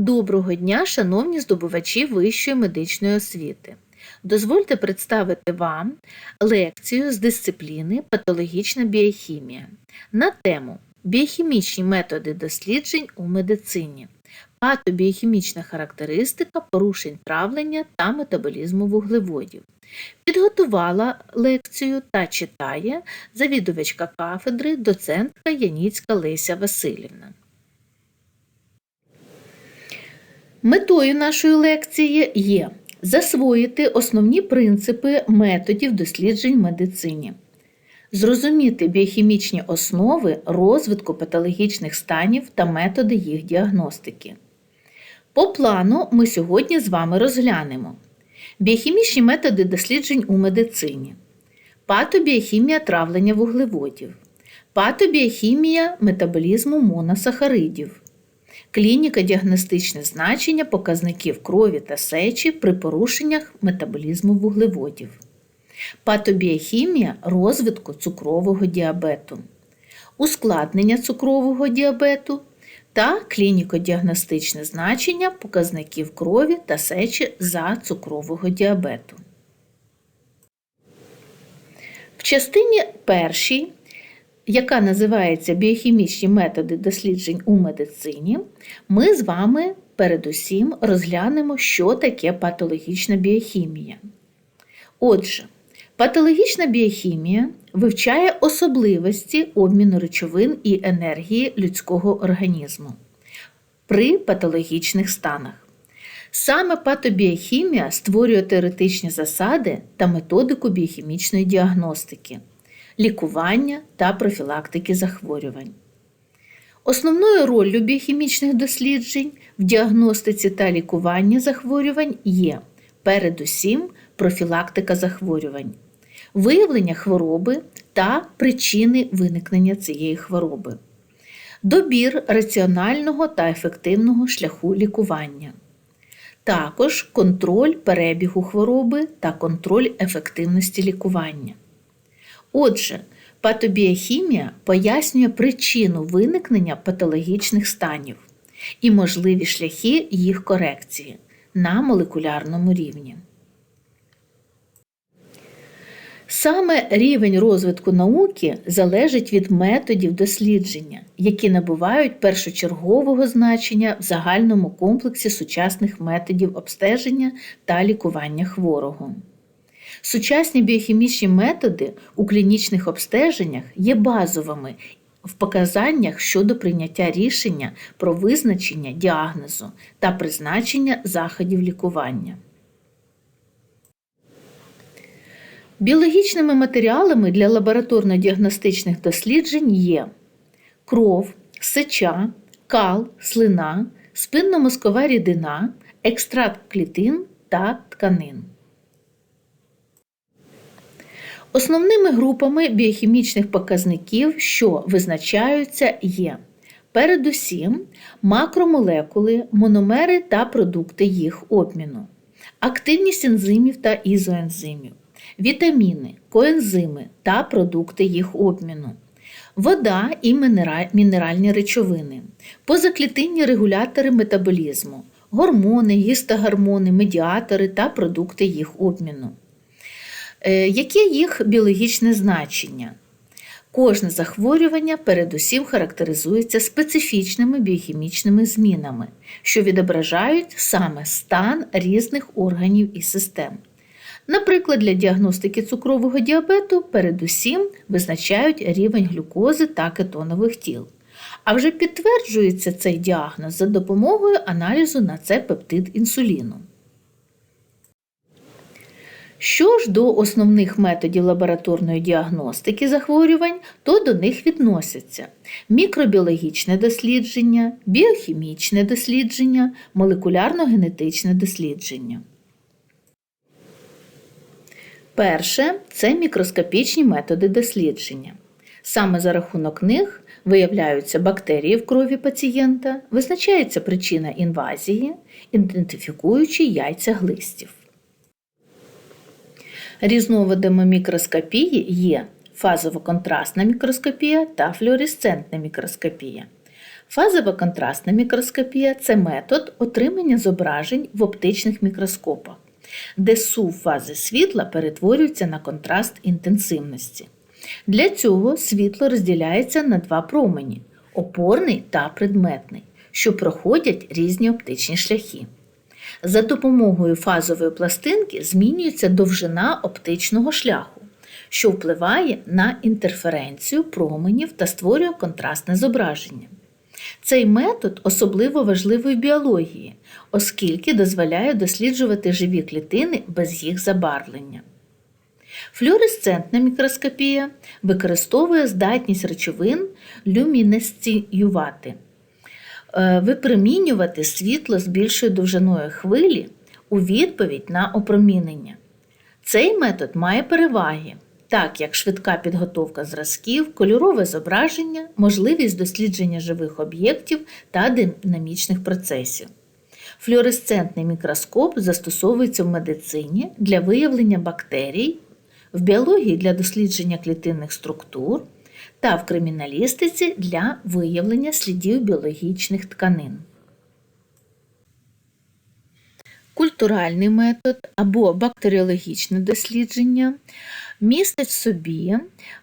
Доброго дня, шановні здобувачі вищої медичної освіти. Дозвольте представити вам лекцію з дисципліни Патологічна біохімія на тему Біохімічні методи досліджень у медицині, патобіохімічна характеристика порушень травлення та метаболізму вуглеводів. Підготувала лекцію та читає завідувачка кафедри, доцентка Яніцька Леся Васильівна. Метою нашої лекції є засвоїти основні принципи методів досліджень в медицині, зрозуміти біохімічні основи розвитку патологічних станів та методи їх діагностики. По плану ми сьогодні з вами розглянемо біохімічні методи досліджень у медицині, патобіохімія травлення вуглеводів, патобіохімія метаболізму моносахаридів. Клініка діагностичне значення показників крові та сечі при порушеннях метаболізму вуглеводів, патобіохімія розвитку цукрового діабету, ускладнення цукрового діабету та клініко-діагностичне значення показників крові та сечі за цукрового діабету. В частині першій яка називається Біохімічні методи досліджень у медицині, ми з вами передусім розглянемо, що таке патологічна біохімія. Отже, патологічна біохімія вивчає особливості обміну речовин і енергії людського організму при патологічних станах. Саме патобіохімія створює теоретичні засади та методику біохімічної діагностики лікування та профілактики захворювань. Основною роллю біохімічних досліджень в діагностиці та лікуванні захворювань є передусім профілактика захворювань, виявлення хвороби та причини виникнення цієї хвороби, добір раціонального та ефективного шляху лікування. Також контроль перебігу хвороби та контроль ефективності лікування. Отже, патобіохімія пояснює причину виникнення патологічних станів і можливі шляхи їх корекції на молекулярному рівні. Саме рівень розвитку науки залежить від методів дослідження, які набувають першочергового значення в загальному комплексі сучасних методів обстеження та лікування хворого. Сучасні біохімічні методи у клінічних обстеженнях є базовими в показаннях щодо прийняття рішення про визначення діагнозу та призначення заходів лікування. Біологічними матеріалами для лабораторно-діагностичних досліджень є кров, сеча, кал, слина, спинномозкова рідина, екстракт клітин та тканин. Основними групами біохімічних показників, що визначаються, є передусім макромолекули, мономери та продукти їх обміну, активність ензимів та ізоензимів, вітаміни, коензими та продукти їх обміну, вода і мінеральні речовини, позаклітинні регулятори метаболізму, гормони, гістогормони, медіатори та продукти їх обміну. Е, яке їх біологічне значення? Кожне захворювання передусім характеризується специфічними біохімічними змінами, що відображають саме стан різних органів і систем. Наприклад, для діагностики цукрового діабету передусім визначають рівень глюкози та кетонових тіл. А вже підтверджується цей діагноз за допомогою аналізу на це пептид інсуліну. Що ж до основних методів лабораторної діагностики захворювань, то до них відносяться мікробіологічне дослідження, біохімічне дослідження, молекулярно-генетичне дослідження. Перше це мікроскопічні методи дослідження. Саме за рахунок них виявляються бактерії в крові пацієнта, визначається причина інвазії, ідентифікуючи яйця глистів. Різновидами мікроскопії є фазово-контрастна мікроскопія та флюоресцентна мікроскопія. Фазова контрастна мікроскопія це метод отримання зображень в оптичних мікроскопах, де сув фази світла перетворюється на контраст інтенсивності. Для цього світло розділяється на два промені опорний та предметний, що проходять різні оптичні шляхи. За допомогою фазової пластинки змінюється довжина оптичного шляху, що впливає на інтерференцію променів та створює контрастне зображення. Цей метод особливо важливий в біології, оскільки дозволяє досліджувати живі клітини без їх забарвлення. Флюоресцентна мікроскопія використовує здатність речовин люмінесціювати, випромінювати світло з більшою довжиною хвилі у відповідь на опромінення. Цей метод має переваги, так як швидка підготовка зразків, кольорове зображення, можливість дослідження живих об'єктів та динамічних процесів. Флюоресцентний мікроскоп застосовується в медицині для виявлення бактерій, в біології для дослідження клітинних структур та в криміналістиці для виявлення слідів біологічних тканин. Культуральний метод або бактеріологічне дослідження містить в собі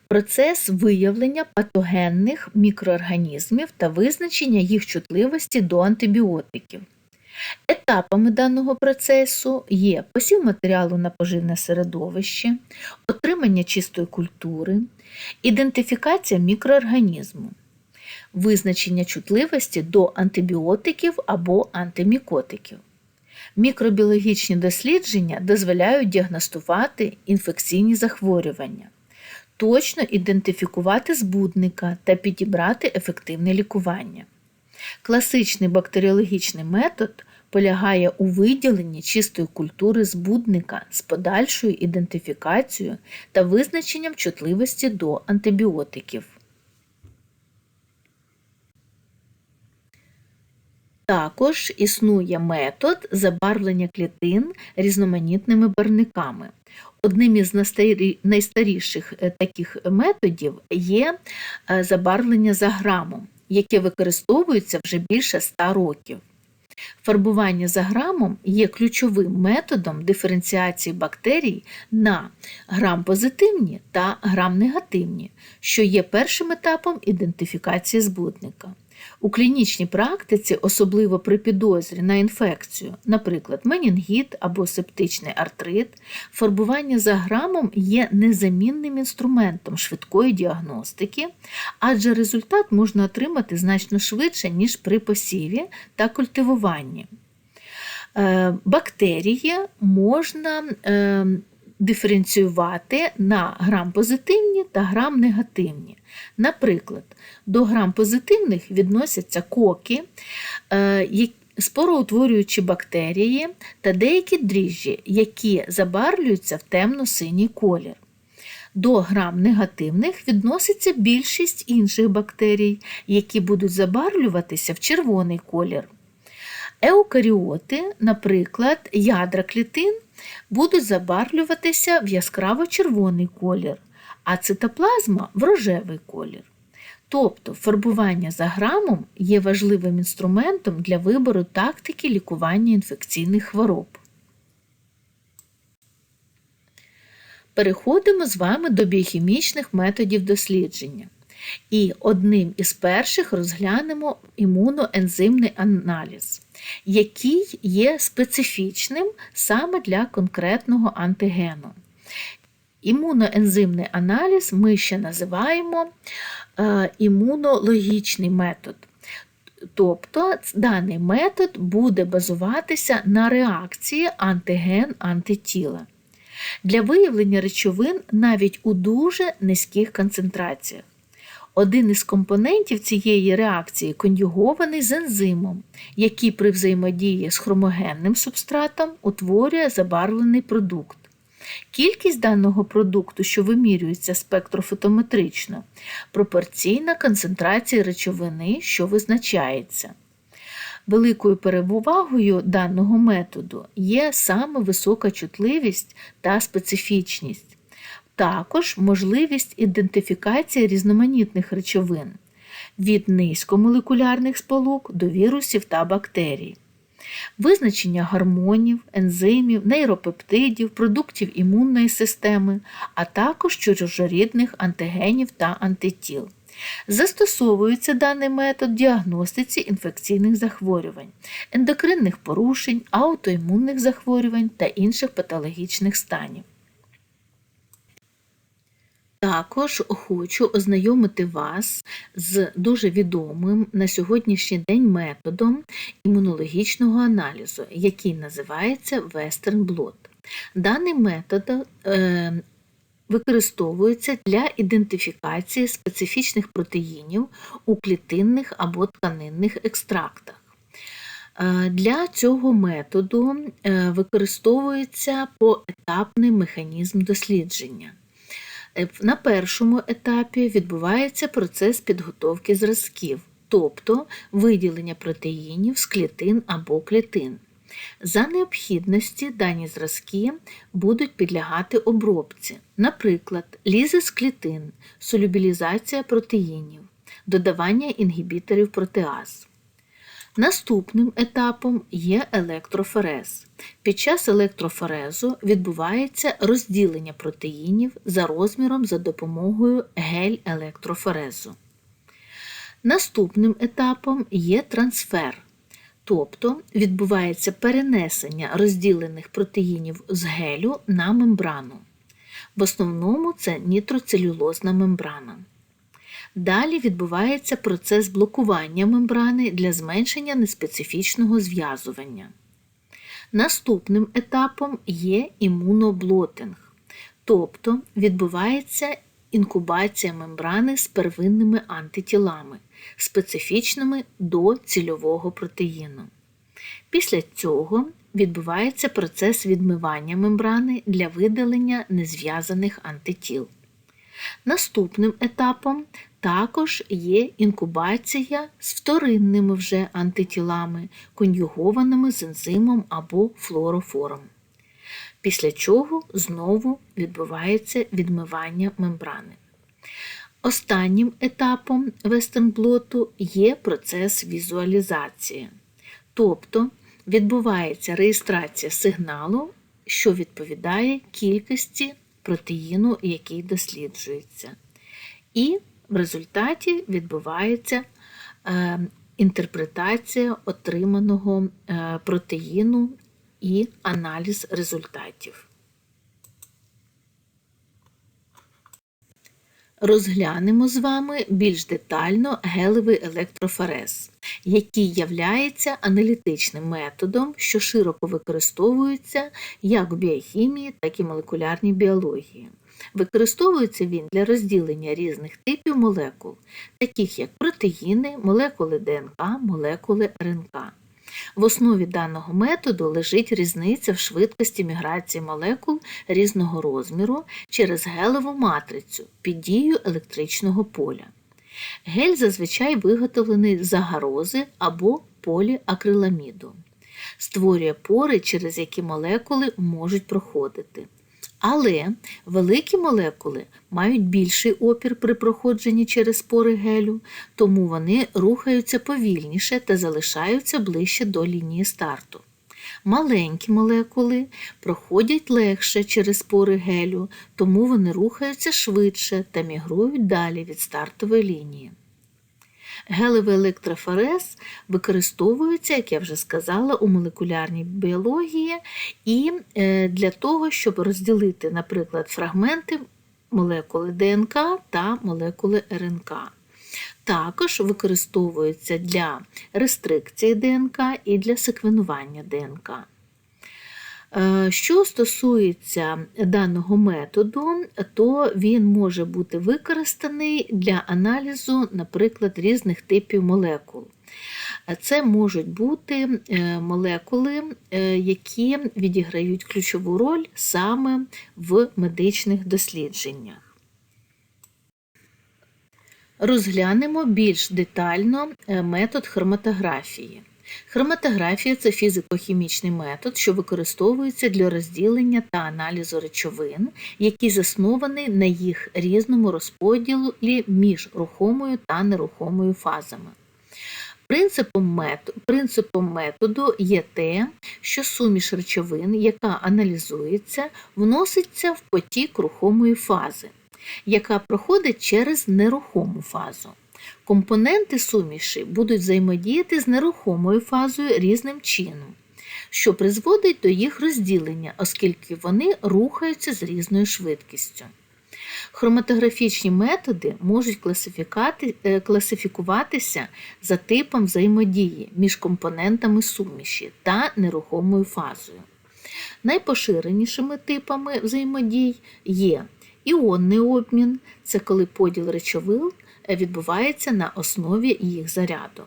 процес виявлення патогенних мікроорганізмів та визначення їх чутливості до антибіотиків. Етапами даного процесу є посів матеріалу на поживне середовище, отримання чистої культури, ідентифікація мікроорганізму, визначення чутливості до антибіотиків або антимікотиків. Мікробіологічні дослідження дозволяють діагностувати інфекційні захворювання, точно ідентифікувати збудника та підібрати ефективне лікування. Класичний бактеріологічний метод полягає у виділенні чистої культури збудника з подальшою ідентифікацією та визначенням чутливості до антибіотиків. Також існує метод забарвлення клітин різноманітними барниками. Одним із найстаріших е, таких методів є е, забарвлення за грамом, яке використовується вже більше 100 років. Фарбування за грамом є ключовим методом диференціації бактерій на грам-позитивні та грам-негативні, що є першим етапом ідентифікації збудника. У клінічній практиці, особливо при підозрі на інфекцію, наприклад, менінгіт або септичний артрит, фарбування за грамом є незамінним інструментом швидкої діагностики, адже результат можна отримати значно швидше, ніж при посіві та культивуванні. Е, бактерії можна е, диференціювати на грам-позитивні та грам-негативні. Наприклад, до грам-позитивних відносяться коки, е, спороутворюючі бактерії та деякі дріжджі, які забарвлюються в темно-синій колір. До грам негативних відноситься більшість інших бактерій, які будуть забарвлюватися в червоний колір. Еукаріоти, наприклад, ядра клітин, будуть забарвлюватися в яскраво-червоний колір, а цитоплазма в рожевий колір. Тобто фарбування за грамом є важливим інструментом для вибору тактики лікування інфекційних хвороб. Переходимо з вами до біохімічних методів дослідження. І одним із перших розглянемо імуноензимний аналіз, який є специфічним саме для конкретного антигену. Імуноензимний аналіз ми ще називаємо е, імунологічний метод. Тобто даний метод буде базуватися на реакції антиген-антитіла. Для виявлення речовин навіть у дуже низьких концентраціях. Один із компонентів цієї реакції конюгований з ензимом, який при взаємодії з хромогенним субстратом утворює забарвлений продукт. Кількість даного продукту, що вимірюється спектрофотометрично, пропорційна концентрації речовини, що визначається. Великою перевагою даного методу є саме висока чутливість та специфічність, також можливість ідентифікації різноманітних речовин. від низькомолекулярних сполук до вірусів та бактерій. Визначення гормонів, ензимів, нейропептидів, продуктів імунної системи, а також чужорідних антигенів та антитіл. Застосовується даний метод діагностиці інфекційних захворювань, ендокринних порушень, аутоімунних захворювань та інших патологічних станів. Також хочу ознайомити вас з дуже відомим на сьогоднішній день методом імунологічного аналізу, який називається Western Blot. Даний метод е, використовується для ідентифікації специфічних протеїнів у клітинних або тканинних екстрактах. Е, Для цього методу е, використовується поетапний механізм дослідження. На першому етапі відбувається процес підготовки зразків, тобто виділення протеїнів з клітин або клітин. За необхідності дані зразки будуть підлягати обробці, наприклад, лізи з клітин, солюбілізація протеїнів, додавання інгібіторів протеаз. Наступним етапом є електрофорез. Під час електрофорезу відбувається розділення протеїнів за розміром за допомогою гель-електрофорезу. Наступним етапом є трансфер, тобто відбувається перенесення розділених протеїнів з гелю на мембрану. В основному це нітроцелюлозна мембрана. Далі відбувається процес блокування мембрани для зменшення неспецифічного зв'язування. Наступним етапом є імуноблотинг, тобто відбувається інкубація мембрани з первинними антитілами, специфічними до цільового протеїну. Після цього відбувається процес відмивання мембрани для видалення незв'язаних антитіл. Наступним етапом також є інкубація з вторинними вже антитілами, конюгованими з ензимом або флорофором. Після чого знову відбувається відмивання мембрани. Останнім етапом вестернблоту є процес візуалізації, тобто відбувається реєстрація сигналу, що відповідає кількості протеїну, який досліджується. І в результаті відбувається е, інтерпретація отриманого е, протеїну і аналіз результатів. Розглянемо з вами більш детально гелевий електрофорез, який являється аналітичним методом, що широко використовується як в біохімії, так і молекулярній біології. Використовується він для розділення різних типів молекул, таких як протеїни, молекули ДНК, молекули РНК. В основі даного методу лежить різниця в швидкості міграції молекул різного розміру через гелеву матрицю під дією електричного поля. Гель зазвичай виготовлений з агарози або поліакриламіду, створює пори, через які молекули можуть проходити. Але великі молекули мають більший опір при проходженні через пори гелю, тому вони рухаються повільніше та залишаються ближче до лінії старту. Маленькі молекули проходять легше через пори гелю, тому вони рухаються швидше та мігрують далі від стартової лінії. Гелевий електрофорез використовується, як я вже сказала, у молекулярній біології і е, для того, щоб розділити, наприклад, фрагменти молекули ДНК та молекули РНК. Також використовується для рестрикції ДНК і для секвенування ДНК. Е, Що стосується даного методу, то він може бути використаний для аналізу, наприклад, різних типів молекул. Це можуть бути е, молекули, е, які відіграють ключову роль саме в медичних дослідженнях. Розглянемо більш детально метод хроматографії. Хроматографія це фізико-хімічний метод, що використовується для розділення та аналізу речовин, який заснований на їх різному розподілі між рухомою та нерухомою фазами. Принципом методу є те, що суміш речовин, яка аналізується, вноситься в потік рухомої фази, яка проходить через нерухому фазу. Компоненти суміші будуть взаємодіяти з нерухомою фазою різним чином, що призводить до їх розділення, оскільки вони рухаються з різною швидкістю. Хроматографічні методи можуть е, класифікуватися за типом взаємодії між компонентами суміші та нерухомою фазою. Найпоширенішими типами взаємодій є іонний обмін це коли поділ речовин відбувається на основі їх заряду.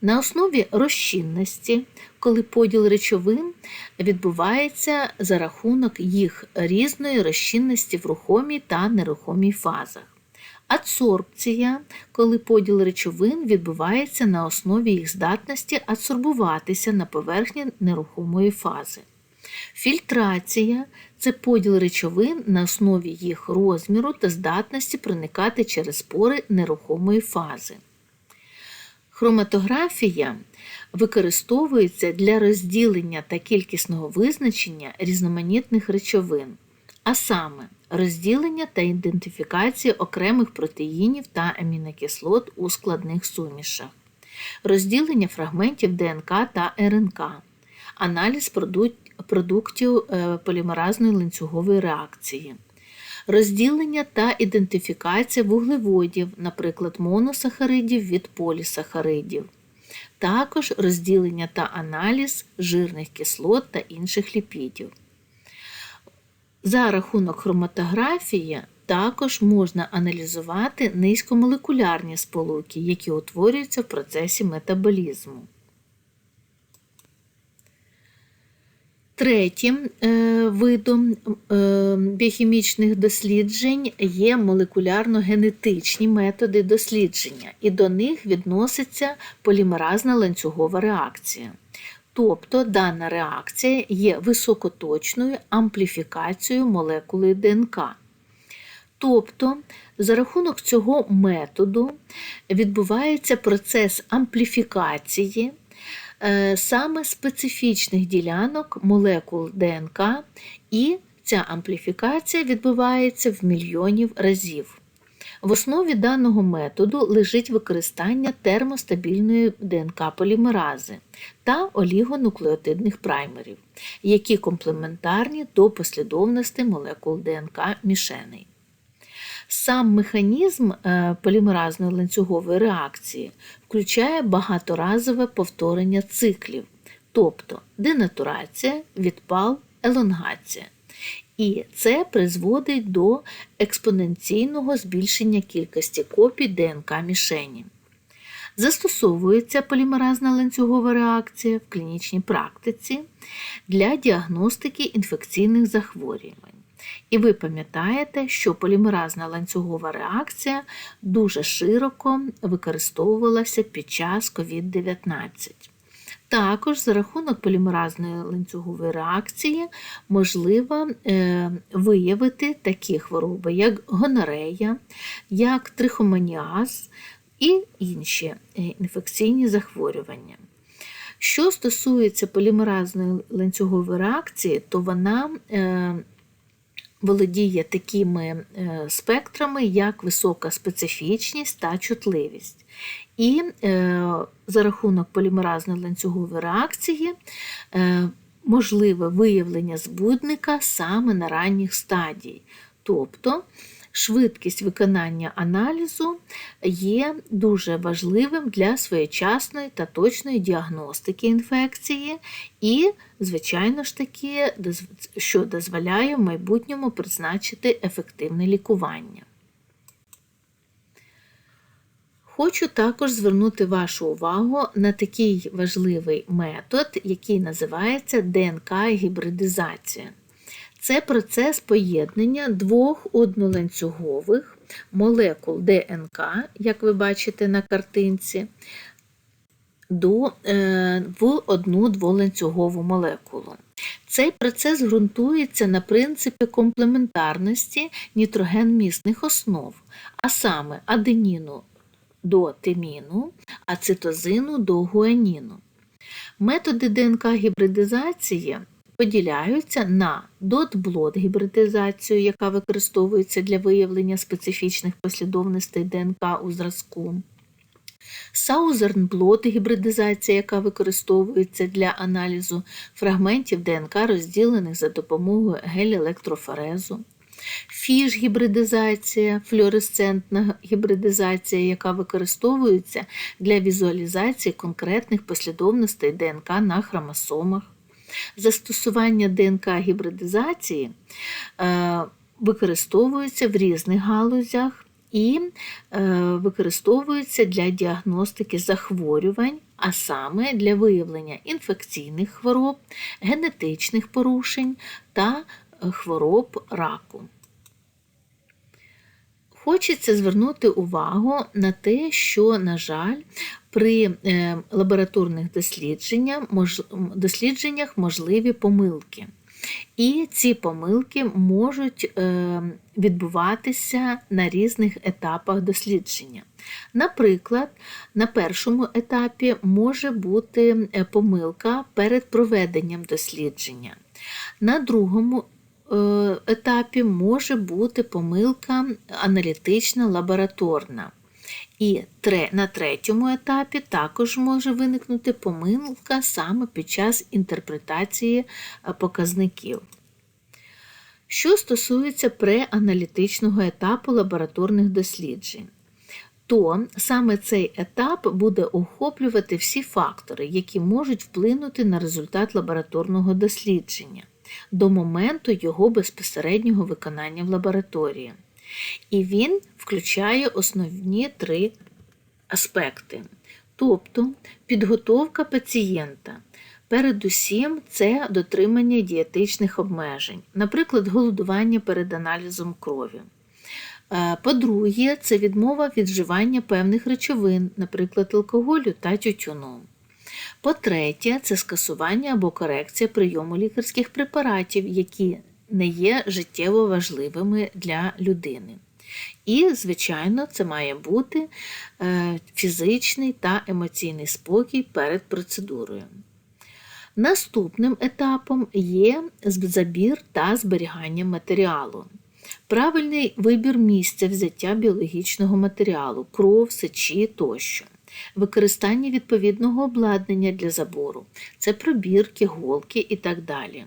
На основі розчинності, коли поділ речовин відбувається за рахунок їх різної розчинності в рухомій та нерухомій фазах. Адсорбція, коли поділ речовин відбувається на основі їх здатності адсорбуватися на поверхні нерухомої фази. Фільтрація це поділ речовин на основі їх розміру та здатності проникати через пори нерухомої фази. Хроматографія використовується для розділення та кількісного визначення різноманітних речовин, а саме розділення та ідентифікації окремих протеїнів та амінокислот у складних сумішах, розділення фрагментів ДНК та РНК, аналіз продуктів е, полімеразної ланцюгової реакції. Розділення та ідентифікація вуглеводів, наприклад, моносахаридів від полісахаридів, також розділення та аналіз жирних кислот та інших ліпідів. За рахунок хроматографії також можна аналізувати низькомолекулярні сполуки, які утворюються в процесі метаболізму. Третім е, видом е, біохімічних досліджень є молекулярно-генетичні методи дослідження, і до них відноситься полімеразна ланцюгова реакція. Тобто дана реакція є високоточною ампліфікацією молекули ДНК. Тобто, за рахунок цього методу відбувається процес ампліфікації саме специфічних ділянок молекул ДНК, і ця ампліфікація відбувається в мільйонів разів. В основі даного методу лежить використання термостабільної ДНК-полімерази та олігонуклеотидних праймерів, які комплементарні до послідовності молекул ДНК мішеней. Сам механізм е, полімеразної ланцюгової реакції включає багаторазове повторення циклів, тобто денатурація, відпал, елонгація. І це призводить до експоненційного збільшення кількості копій ДНК мішені. Застосовується полімеразна ланцюгова реакція в клінічній практиці для діагностики інфекційних захворювань. І ви пам'ятаєте, що полімеразна ланцюгова реакція дуже широко використовувалася під час COVID-19. Також за рахунок полімеразної ланцюгової реакції можливо е, виявити такі хвороби, як гонорея, як трихомоніаз і інші е, інфекційні захворювання. Що стосується полімеразної ланцюгової реакції, то вона е, володіє такими е, спектрами, як висока специфічність та чутливість. І е, за рахунок полімеразної ланцюгової реакції е, можливе виявлення збудника саме на ранніх стадіях. Тобто швидкість виконання аналізу є дуже важливим для своєчасної та точної діагностики інфекції, і, звичайно ж таки, що дозволяє в майбутньому призначити ефективне лікування. Хочу також звернути вашу увагу на такий важливий метод, який називається ДНК-гібридизація. Це процес поєднання двох одноланцюгових молекул ДНК, як ви бачите на картинці, до, е, в одну дволанцюгову молекулу. Цей процес ґрунтується на принципі комплементарності нітрогенмісних основ, а саме аденіну до тиміну, а цитозину до гуаніну. Методи ДНК гібридизації поділяються на дот-блот гібридизацію, яка використовується для виявлення специфічних послідовностей ДНК у зразку. Саузернблот гібридизація, яка використовується для аналізу фрагментів ДНК, розділених за допомогою гель-електрофорезу. Фіш гібридизація, флюоресцентна гібридизація, яка використовується для візуалізації конкретних послідовностей ДНК на хромосомах. Застосування ДНК гібридизації е, використовується в різних галузях і е, використовується для діагностики захворювань, а саме для виявлення інфекційних хвороб, генетичних порушень та е, хвороб раку. Хочеться звернути увагу на те, що, на жаль, при е, лабораторних дослідженнях, дослідженнях можливі помилки. І ці помилки можуть е, відбуватися на різних етапах дослідження. Наприклад, на першому етапі може бути е, помилка перед проведенням дослідження. На другому етапі може бути помилка аналітична лабораторна. І на третьому етапі також може виникнути помилка саме під час інтерпретації е, показників. Що стосується преаналітичного етапу лабораторних досліджень, то саме цей етап буде охоплювати всі фактори, які можуть вплинути на результат лабораторного дослідження до моменту його безпосереднього виконання в лабораторії. І він включає основні три аспекти. Тобто підготовка пацієнта. Передусім, це дотримання дієтичних обмежень, наприклад, голодування перед аналізом крові. Е, по-друге, це відмова від вживання певних речовин, наприклад, алкоголю та тютюну. По-третє, це скасування або корекція прийому лікарських препаратів, які не є життєво важливими для людини. І, звичайно, це має бути е, фізичний та емоційний спокій перед процедурою. Наступним етапом є забір та зберігання матеріалу. Правильний вибір місця взяття біологічного матеріалу, кров, сечі тощо використання відповідного обладнання для забору, це пробірки, голки і так далі.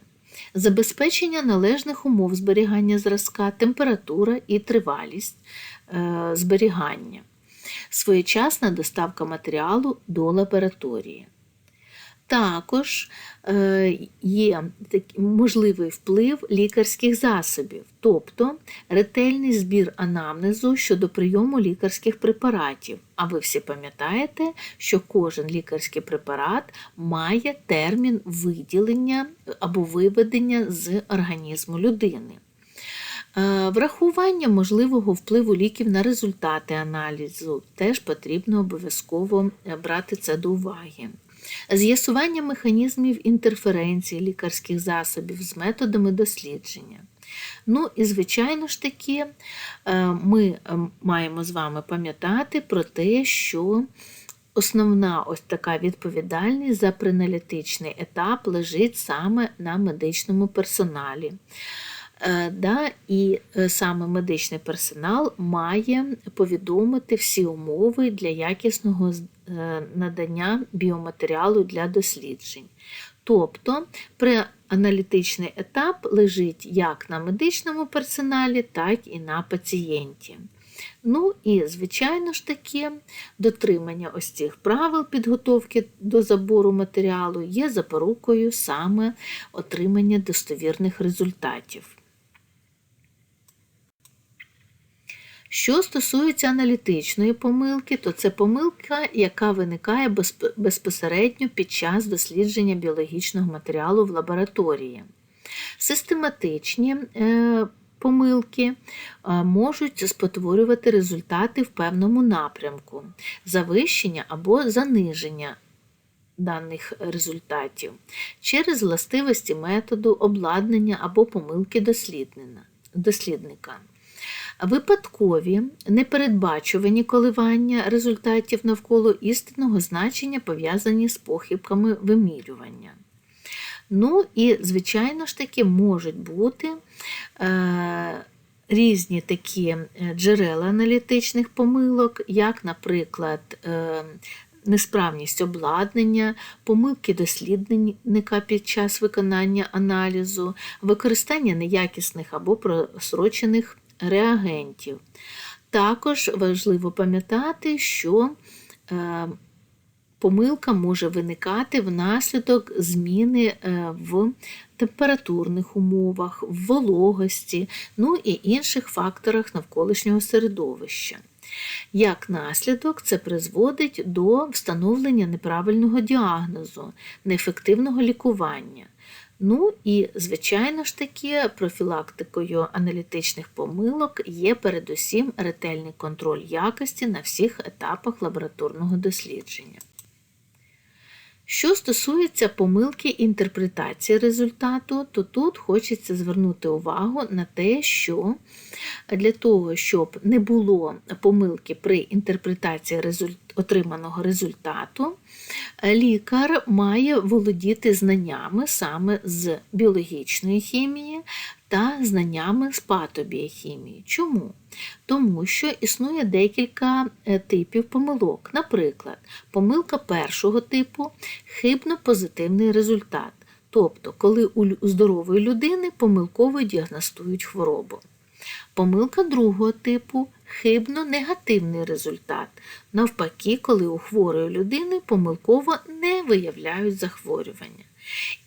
Забезпечення належних умов зберігання зразка, температура і тривалість е, зберігання, своєчасна доставка матеріалу до лабораторії. Також е, є можливий вплив лікарських засобів, тобто ретельний збір анамнезу щодо прийому лікарських препаратів. А ви всі пам'ятаєте, що кожен лікарський препарат має термін виділення або виведення з організму людини. Е, врахування можливого впливу ліків на результати аналізу теж потрібно обов'язково брати це до уваги з'ясування механізмів інтерференції лікарських засобів з методами дослідження. Ну і, звичайно ж таки, е, ми е, маємо з вами пам'ятати про те, що основна ось така відповідальність за преаналітичний етап лежить саме на медичному персоналі. Е, да, І е, саме медичний персонал має повідомити всі умови для якісного е, надання біоматеріалу для досліджень. Тобто преаналітичний етап лежить як на медичному персоналі, так і на пацієнті. Ну і, звичайно ж таки, дотримання ось цих правил підготовки до забору матеріалу є запорукою саме отримання достовірних результатів. Що стосується аналітичної помилки, то це помилка, яка виникає безпосередньо під час дослідження біологічного матеріалу в лабораторії. Систематичні е, помилки е, можуть спотворювати результати в певному напрямку, завищення або заниження даних результатів через властивості методу, обладнання або помилки дослідника. Випадкові непередбачувані коливання результатів навколо істинного значення пов'язані з похибками вимірювання. Ну і, звичайно ж таки, можуть бути е, різні такі е, джерела аналітичних помилок, як, наприклад, е, несправність обладнання, помилки дослідника під час виконання аналізу, використання неякісних або просрочених реагентів. Також важливо пам'ятати, що е, помилка може виникати внаслідок зміни е, в температурних умовах, в вологості, ну і інших факторах навколишнього середовища. Як наслідок, це призводить до встановлення неправильного діагнозу, неефективного лікування. Ну і, звичайно ж таки, профілактикою аналітичних помилок є передусім ретельний контроль якості на всіх етапах лабораторного дослідження. Що стосується помилки інтерпретації результату, то тут хочеться звернути увагу на те, що для того, щоб не було помилки при інтерпретації отриманого результату, лікар має володіти знаннями саме з біологічної хімії та знаннями з патобіохімії. Чому? Тому що існує декілька е, типів помилок. Наприклад, помилка першого типу хибно-позитивний результат. Тобто, коли у здорової людини помилково діагностують хворобу. Помилка другого типу хибно-негативний результат. Навпаки, коли у хворої людини помилково не виявляють захворювання.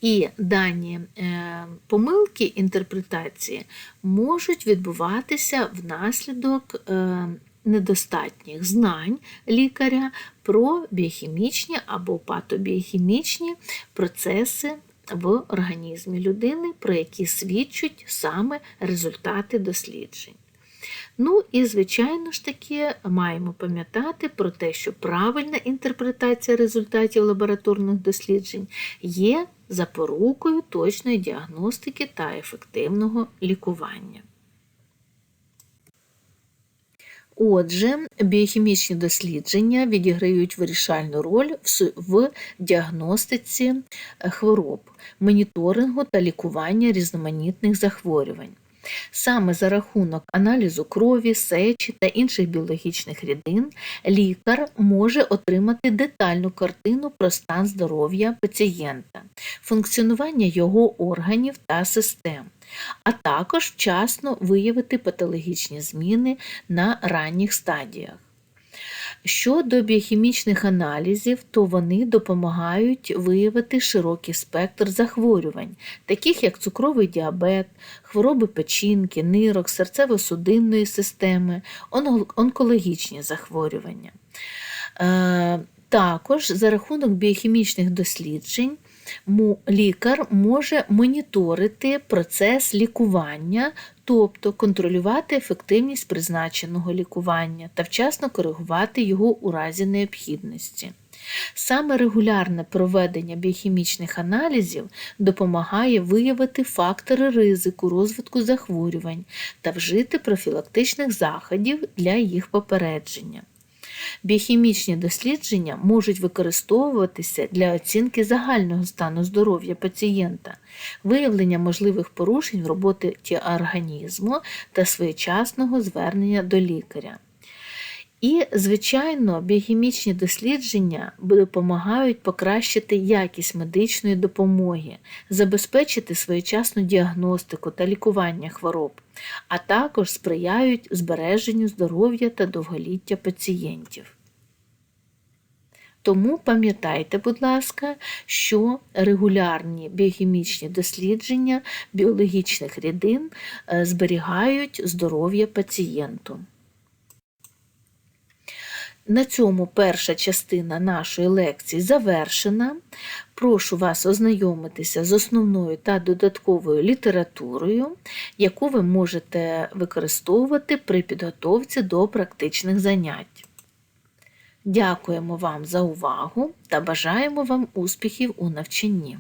І дані е, помилки інтерпретації можуть відбуватися внаслідок е, недостатніх знань лікаря про біохімічні або патобіохімічні процеси в організмі людини, про які свідчать саме результати досліджень. Ну і, звичайно ж таки, маємо пам'ятати про те, що правильна інтерпретація результатів лабораторних досліджень є запорукою точної діагностики та ефективного лікування. Отже, біохімічні дослідження відіграють вирішальну роль в діагностиці хвороб, моніторингу та лікування різноманітних захворювань. Саме за рахунок аналізу крові, сечі та інших біологічних рідин лікар може отримати детальну картину про стан здоров'я пацієнта, функціонування його органів та систем, а також вчасно виявити патологічні зміни на ранніх стадіях. Щодо біохімічних аналізів, то вони допомагають виявити широкий спектр захворювань, таких як цукровий діабет, хвороби печінки, нирок, серцево-судинної системи, онкологічні захворювання. Е, також за рахунок біохімічних досліджень лікар може моніторити процес лікування, тобто контролювати ефективність призначеного лікування та вчасно коригувати його у разі необхідності. Саме регулярне проведення біохімічних аналізів допомагає виявити фактори ризику розвитку захворювань та вжити профілактичних заходів для їх попередження. Біохімічні дослідження можуть використовуватися для оцінки загального стану здоров'я пацієнта, виявлення можливих порушень в роботі організму та своєчасного звернення до лікаря. І, звичайно, біохімічні дослідження допомагають покращити якість медичної допомоги, забезпечити своєчасну діагностику та лікування хвороб, а також сприяють збереженню здоров'я та довголіття пацієнтів. Тому пам'ятайте, будь ласка, що регулярні біохімічні дослідження біологічних рідин е, зберігають здоров'я пацієнту. На цьому перша частина нашої лекції завершена. Прошу вас ознайомитися з основною та додатковою літературою, яку ви можете використовувати при підготовці до практичних занять. Дякуємо вам за увагу та бажаємо вам успіхів у навчанні.